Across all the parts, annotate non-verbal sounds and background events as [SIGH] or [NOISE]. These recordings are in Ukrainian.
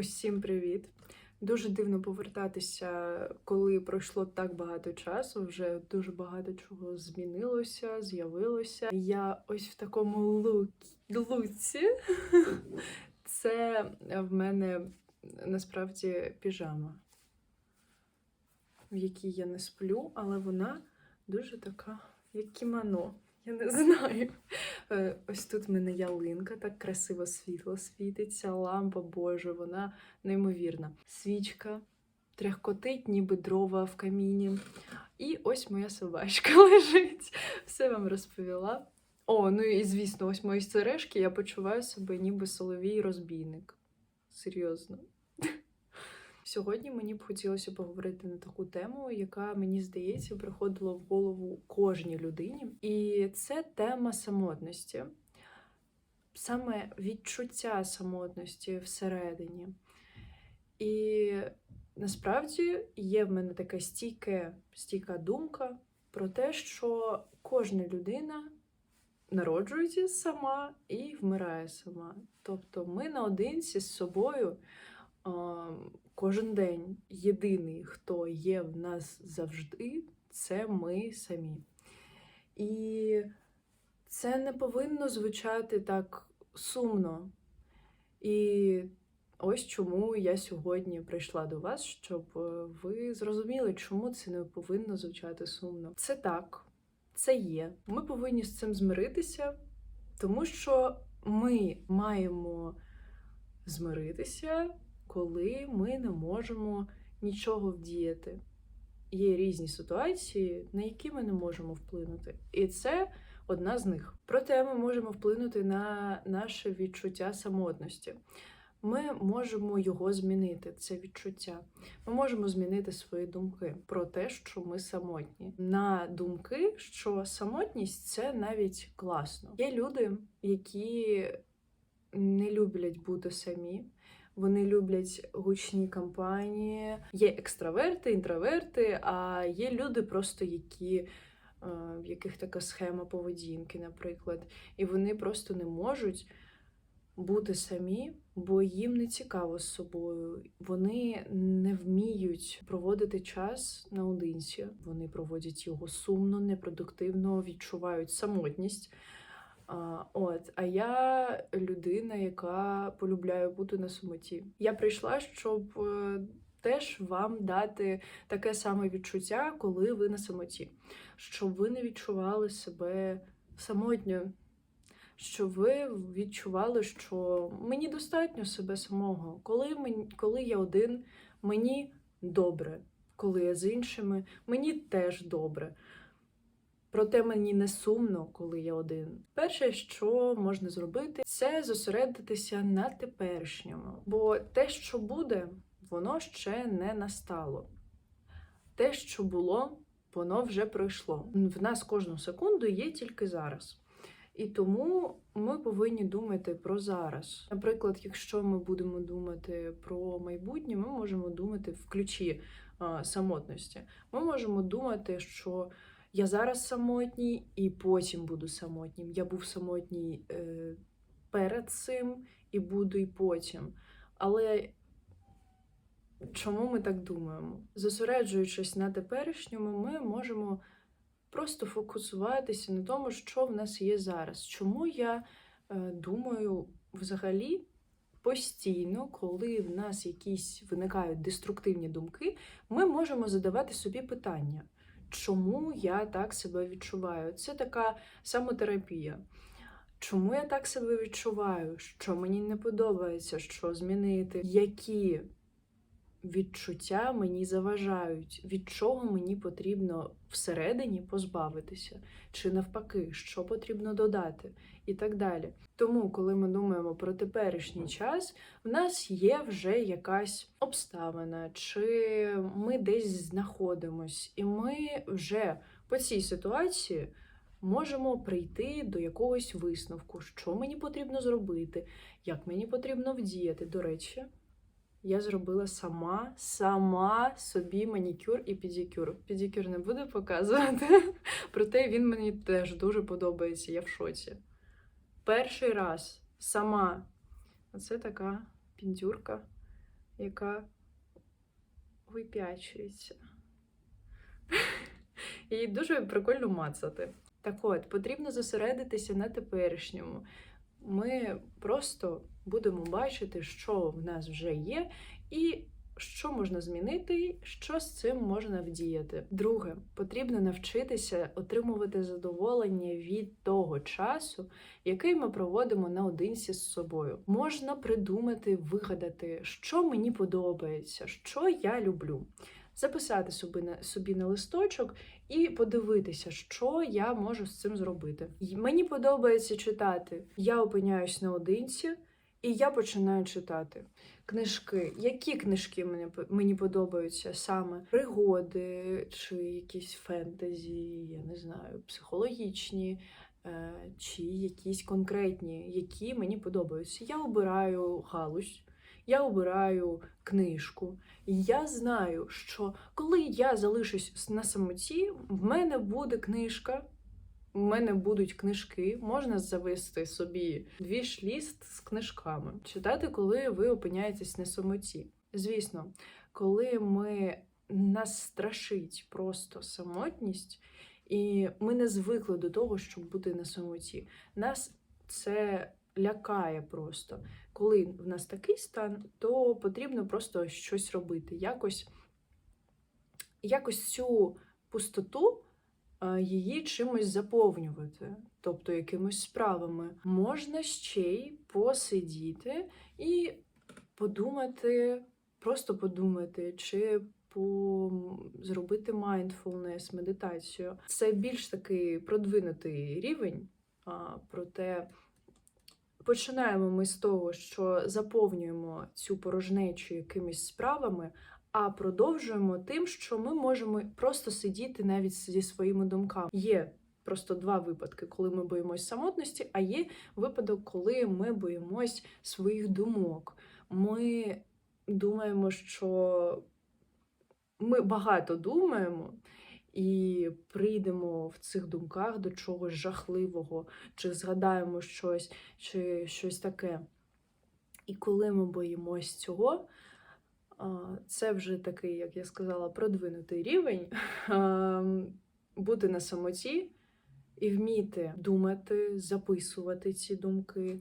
Усім привіт! Дуже дивно повертатися, коли пройшло так багато часу. Вже дуже багато чого змінилося, з'явилося. Я ось в такому лук- луці. [LAUGHS] Це в мене насправді піжама, в якій я не сплю, але вона дуже така, як кімоно. Я не [LAUGHS] знаю. Е, Ось тут в мене ялинка, так красиво світло світиться, лампа Боже, вона неймовірна. Свічка тряхкотить, ніби дрова в каміні. І ось моя собачка [LAUGHS] лежить. Все вам розповіла. О, ну і звісно, ось мої сережки, я почуваю себе ніби соловій розбійник. Серйозно. Сьогодні мені б хотілося поговорити на таку тему, яка мені здається приходила в голову кожній людині, і це тема самотності, саме відчуття самотності всередині. І насправді є в мене така стійке, стійка думка про те, що кожна людина народжується сама і вмирає сама. Тобто ми наодинці з собою кожен день. Єдиний, хто є в нас завжди, це ми самі. І це не повинно звучати так сумно. І ось чому я сьогодні прийшла до вас, щоб е, ви зрозуміли, чому це не повинно звучати сумно. Це так, це є. Ми повинні з цим змиритися, тому що ми маємо змиритися, коли ми не можемо нічого вдіяти. Є різні ситуації, на які ми не можемо вплинути. І це одна з них. Проте ми можемо вплинути на наше відчуття самотності. Ми можемо його змінити, це відчуття. Ми можемо змінити свої думки про те, що ми самотні. На думки, що самотність це навіть класно. Є люди, які не люблять бути самі. Вони люблять гучні компанії. Є екстраверти, інтроверти, а є люди, просто які, е, в яких така схема поведінки, наприклад, і вони просто не можуть бути самі, бо їм не цікаво з собою. Вони не вміють проводити час наодинці. Вони проводять його сумно, непродуктивно, відчувають самотність. А, от, а я людина, яка полюбляє бути на самоті. Я прийшла, щоб е, теж вам дати таке саме відчуття, коли ви на самоті, щоб ви не відчували себе самотньо, щоб ви відчували, що мені достатньо себе самого. Коли, мені, коли я один, мені добре. Коли я з іншими, мені теж добре. Проте мені не сумно, коли я один. Перше, що можна зробити, це зосередитися на теперішньому. Бо те, що буде, воно ще не настало. Те, що було, воно вже пройшло. В нас кожну секунду є тільки зараз. І тому ми повинні думати про зараз. Наприклад, якщо ми будемо думати про майбутнє, ми можемо думати в ключі самотності. Ми можемо думати, що я зараз самотній і потім буду самотнім. Я був самотній е, перед цим і буду і потім. Але чому ми так думаємо? Зосереджуючись на теперішньому, ми можемо просто фокусуватися на тому, що в нас є зараз. Чому я е, думаю взагалі постійно, коли в нас якісь виникають деструктивні думки, ми можемо задавати собі питання чому я так себе відчуваю. Це така самотерапія. Чому я так себе відчуваю? Що мені не подобається, що змінити? Які відчуття мені заважають, від чого мені потрібно всередині позбавитися, чи навпаки, що потрібно додати, і так далі. Тому, коли ми думаємо про теперішній час, в нас є вже якась обставина, чи ми десь знаходимось, і ми вже по цій ситуації. Можемо прийти до якогось висновку, що мені потрібно зробити, як мені потрібно вдіяти. До речі, я зробила сама, сама собі манікюр і педикюр. Педикюр не буду показувати, [LAUGHS] проте він мені теж дуже подобається, я в шоці. Перший раз сама. Оце така піндюрка. яка вип'ячується. [LAUGHS] Її дуже прикольно мацати. Так от, потрібно зосередитися на теперішньому. Ми просто будемо бачити, що в нас вже є, і що можна змінити, що з цим можна вдіяти. Друге, потрібно навчитися отримувати задоволення від того часу, який ми проводимо наодинці з собою. Можна придумати, вигадати, що мені подобається, що я люблю. Записати собі на собі на листочок і подивитися, що я можу з цим зробити. Мені подобається читати. Я опиняюсь наодинці, і я починаю читати книжки. Які книжки мені, мені подобаються саме? Пригоди чи якісь фентезі, я не знаю, психологічні. е, Чи якісь конкретні, які мені подобаються. Я обираю галузь, я обираю книжку. І я знаю, що коли я залишусь на самоті, в мене буде книжка, в мене будуть книжки, можна завести собі дві ліст з книжками, читати, коли ви опиняєтесь на самоті. Звісно, коли ми нас страшить просто самотність, і ми не звикли до того, щоб бути на самоті. Нас це лякає просто. Коли в нас такий стан, то потрібно просто щось робити, якось, якось цю пустоту її чимось заповнювати, тобто якимось справами. Можна ще й посидіти і подумати, просто подумати, чи по... зробити mindfulness, медитацію. Це більш такий продвинутий рівень, а, проте починаємо ми з того, що заповнюємо цю порожнечу якимись справами, а продовжуємо тим, що ми можемо просто сидіти навіть зі своїми думками. Є просто два випадки, коли ми боїмось самотності, а є випадок, коли ми боїмось своїх думок. Ми думаємо, що ми багато думаємо. І прийдемо в цих думках до чогось жахливого, чи згадаємо щось, чи щось таке. І коли ми боїмось цього, це вже такий, як я сказала, продвинутий рівень [LAUGHS] бути на самоті і вміти думати, записувати ці думки,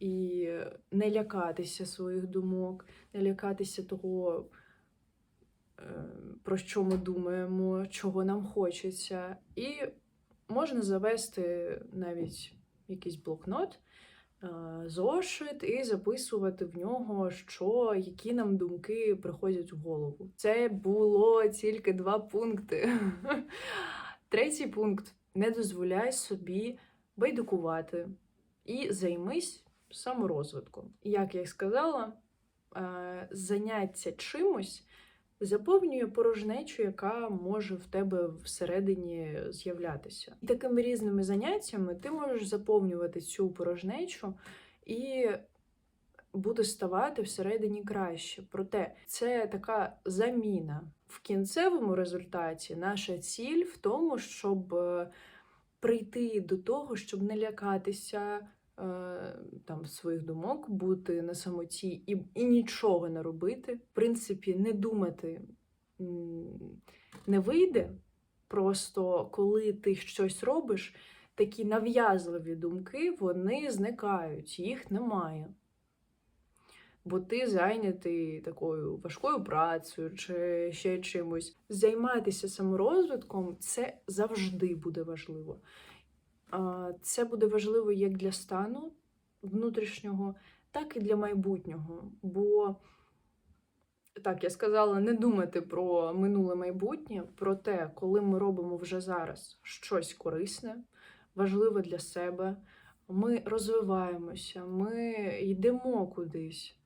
і не лякатися своїх думок, не лякатися того, е, про що ми думаємо, чого нам хочеться. І можна завести навіть якийсь блокнот, зошит і записувати в нього, що які нам думки приходять в голову. Це було тільки два пункти. [LAUGHS] Третій пункт: не дозволяй собі байдикувати і займись саморозвитком. Як я сказала, е, заняття чимось заповнює порожнечу, яка може в тебе всередині з'являтися. І такими різними заняттями ти можеш заповнювати цю порожнечу і буде ставати всередині краще. Проте це така заміна. В кінцевому результаті наша ціль в тому, щоб е, прийти до того, щоб не лякатися там своїх думок, бути на самоті і, і нічого не робити. В принципі, не думати не вийде. Просто коли ти щось робиш, такі нав'язливі думки вони зникають, їх немає. Бо ти зайнятий такою важкою працею чи ще чимось. Займатися саморозвитком це завжди буде важливо. Це буде важливо як для стану внутрішнього, так і для майбутнього. Бо, так, я сказала, не думати про минуле майбутнє, про те, коли ми робимо вже зараз щось корисне, важливе для себе. Ми розвиваємося, ми йдемо кудись.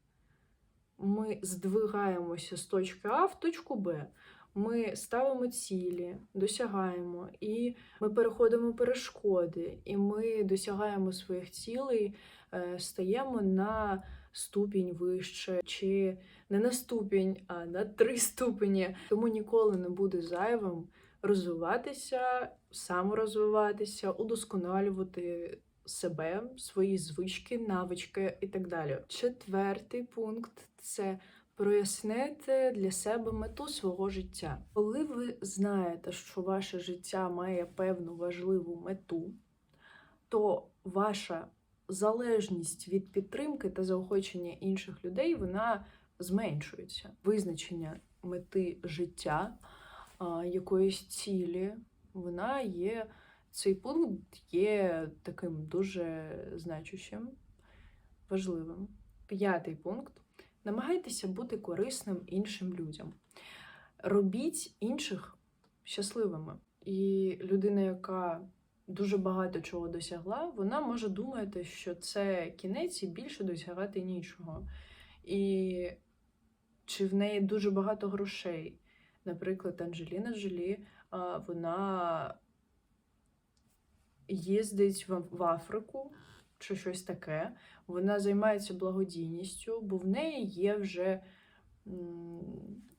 Ми здвигаємося з точки А в точку Б. Ми ставимо цілі, досягаємо, і ми переходимо перешкоди, і ми досягаємо своїх цілей, е, стаємо на ступінь вище, чи не на ступінь, а на три ступені. Тому ніколи не буде зайвим розвиватися, саморозвиватися, удосконалювати себе, свої звички, навички і так далі. Четвертий пункт це Прояснити для себе мету свого життя. Коли ви знаєте, що ваше життя має певну важливу мету, то ваша залежність від підтримки та заохочення інших людей вона зменшується. Визначення мети життя, якоїсь цілі, вона є. Цей пункт є таким дуже значущим, важливим. П'ятий пункт. Намагайтеся бути корисним іншим людям. Робіть інших щасливими. І людина, яка дуже багато чого досягла, вона може думати, що це кінець і більше досягати нічого. І чи в неї дуже багато грошей. Наприклад, Анджеліна Джолі, вона їздить в Африку чи щось таке. Вона займається благодійністю, бо в неї є вже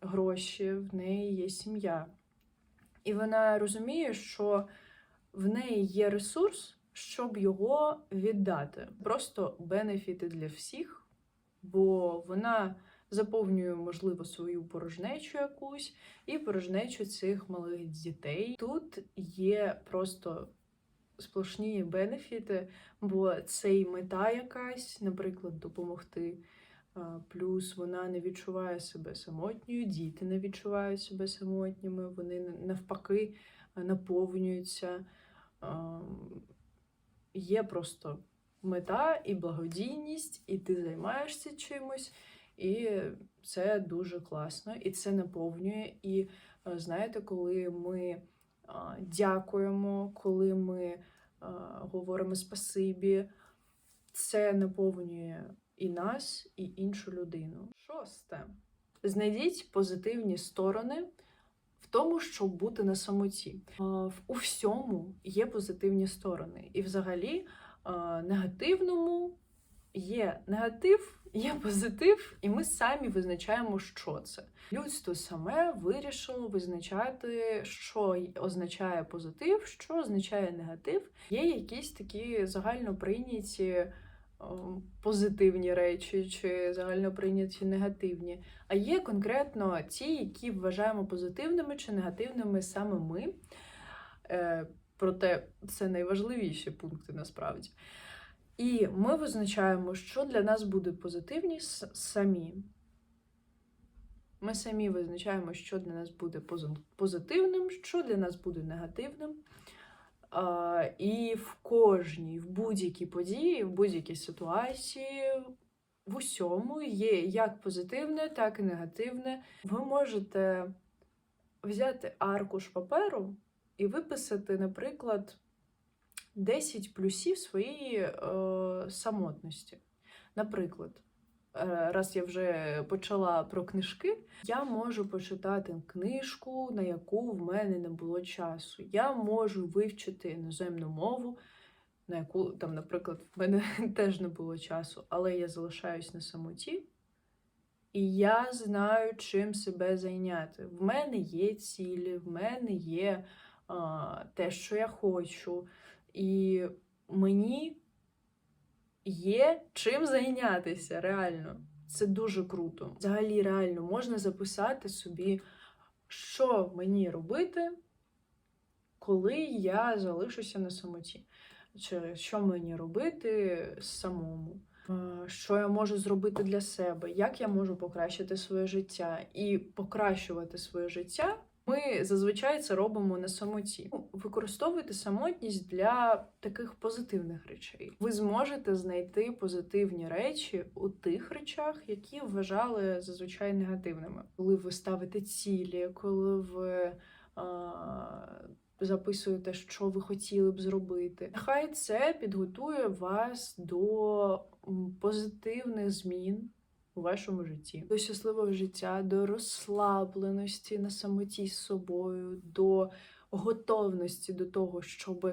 гроші, в неї є сім'я. І вона розуміє, що в неї є ресурс, щоб його віддати. Просто бенефіти для всіх, бо вона заповнює, можливо, свою порожнечу якусь і порожнечу цих малих дітей. Тут є просто сплошні бенефіти, бо це і мета якась, наприклад, допомогти. Плюс вона не відчуває себе самотньою, діти не відчувають себе самотніми, вони навпаки наповнюються. Є просто мета і благодійність, і ти займаєшся чимось, і це дуже класно, і це наповнює. І знаєте, коли ми дякуємо, коли ми говоримо спасибі, це наповнює і нас, і іншу людину. Шосте. Знайдіть позитивні сторони в тому, щоб бути на самоті. В- У всьому є позитивні сторони. І взагалі негативному є негатив, є позитив, і ми самі визначаємо, що це. Людство саме вирішило визначати, що означає позитив, що означає негатив. Є якісь такі загально прийняті ем, позитивні речі чи загально прийняті негативні. А є конкретно ті, які вважаємо позитивними чи негативними саме ми. Е, проте це найважливіші пункти насправді. І ми визначаємо, що для нас буде позитивні самі. Ми самі визначаємо, що для нас буде позитивним, що для нас буде негативним. І в кожній, в будь-якій події, в будь-якій ситуації, в усьому є як позитивне, так і негативне. Ви можете взяти аркуш паперу і виписати, наприклад, 10 плюсів своєї е, самотності. Наприклад, е, раз я вже почала про книжки, я можу почитати книжку, на яку в мене не було часу. Я можу вивчити іноземну мову, на яку там, наприклад, в мене [LAUGHS] теж не було часу, але я залишаюсь на самоті. І я знаю, чим себе зайняти. В мене є цілі, в мене є а, те, що я хочу. І мені є чим зайнятися реально. Це дуже круто. Взагалі, реально можна записати собі, що мені робити, коли я залишуся на самоті. Чи що мені робити самому. Е, Що я можу зробити для себе, як я можу покращити своє життя і покращувати своє життя ми зазвичай це робимо на самоті. Ну, Використовуйте самотність для таких позитивних речей. Ви зможете знайти позитивні речі у тих речах, які вважали зазвичай негативними. Коли ви ставите цілі, коли ви а, записуєте, що ви хотіли б зробити. Нехай це підготує вас до позитивних змін у вашому житті, до щасливого життя, до розслабленості на самоті з собою, до готовності до того, щоб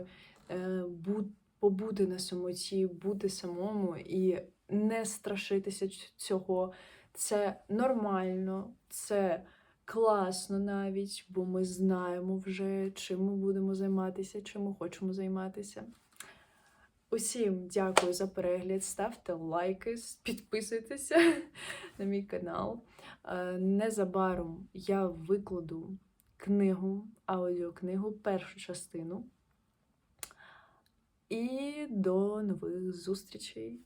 е, бу- побути на самоті, бути самому і не страшитися цього. Це нормально, це класно навіть, бо ми знаємо вже, чим ми будемо займатися, чим ми хочемо займатися. Усім дякую за перегляд. Ставте лайки, підписуйтеся [LAUGHS] на мій канал. Е, Незабаром я викладу книгу, аудіокнигу, першу частину. І до нових зустрічей!